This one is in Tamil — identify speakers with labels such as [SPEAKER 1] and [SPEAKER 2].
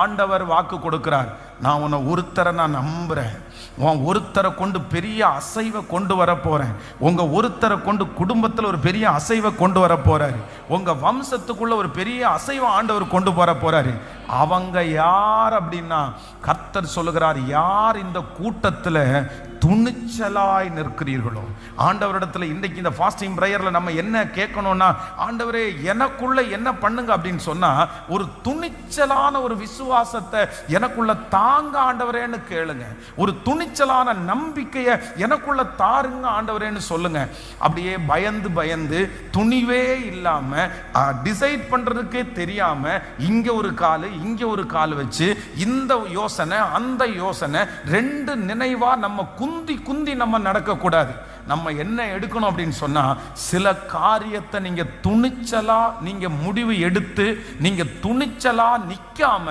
[SPEAKER 1] ஆண்டவர் வாக்கு கொடுக்கிறார். நான் உன்னை ஒருத்தரை நான் நம்புகிறேன் உன் ஒருத்தரை கொண்டு பெரிய அசைவை கொண்டு வர போகிறேன் உங்கள் ஒருத்தரை கொண்டு குடும்பத்தில் ஒரு பெரிய அசைவை கொண்டு வர போகிறாரு உங்கள் வம்சத்துக்குள்ளே ஒரு பெரிய அசைவை ஆண்டவர் கொண்டு வர போகிறாரு அவங்க யார் அப்படின்னா கர்த்தர் சொல்லுகிறார் யார் இந்த கூட்டத்தில் துணிச்சலாய் நிற்கிறீர்களோ? ஆண்டவரிடத்துல இன்றைக்கு இந்த ஃபாஸ்டிங் ப்ரேயரில் நம்ம என்ன கேட்கணும்னா ஆண்டவரே எனக்குள்ள என்ன பண்ணுங்க? அப்படின்னு சொன்னா ஒரு துணிச்சலான ஒரு விசுவாசத்தை எனக்குள்ள தாங்க ஆண்டவரேன்னு கேளுங்க. ஒரு துணிச்சலான நம்பிக்கையை எனக்குள்ள தாருங்க ஆண்டவரேன்னு சொல்லுங்க. அப்படியே பயந்து பயந்து துணிவே இல்லாம டிசைட் பண்றதுக்கே தெரியாம இங்க ஒரு காலு இங்கே ஒரு கால் வச்சு இந்த யோசனை அந்த யோசனை ரெண்டு நினைவாக நம்ம குந்தி குந்தி நம்ம நடக்கக்கூடாது. நம்ம என்ன எடுக்கணும் அப்படின்னு சொன்னால் சில காரியத்தை நீங்கள் துணிச்சலாக நீங்கள் முடிவு எடுத்து நீங்கள் துணிச்சலாக நிற்காம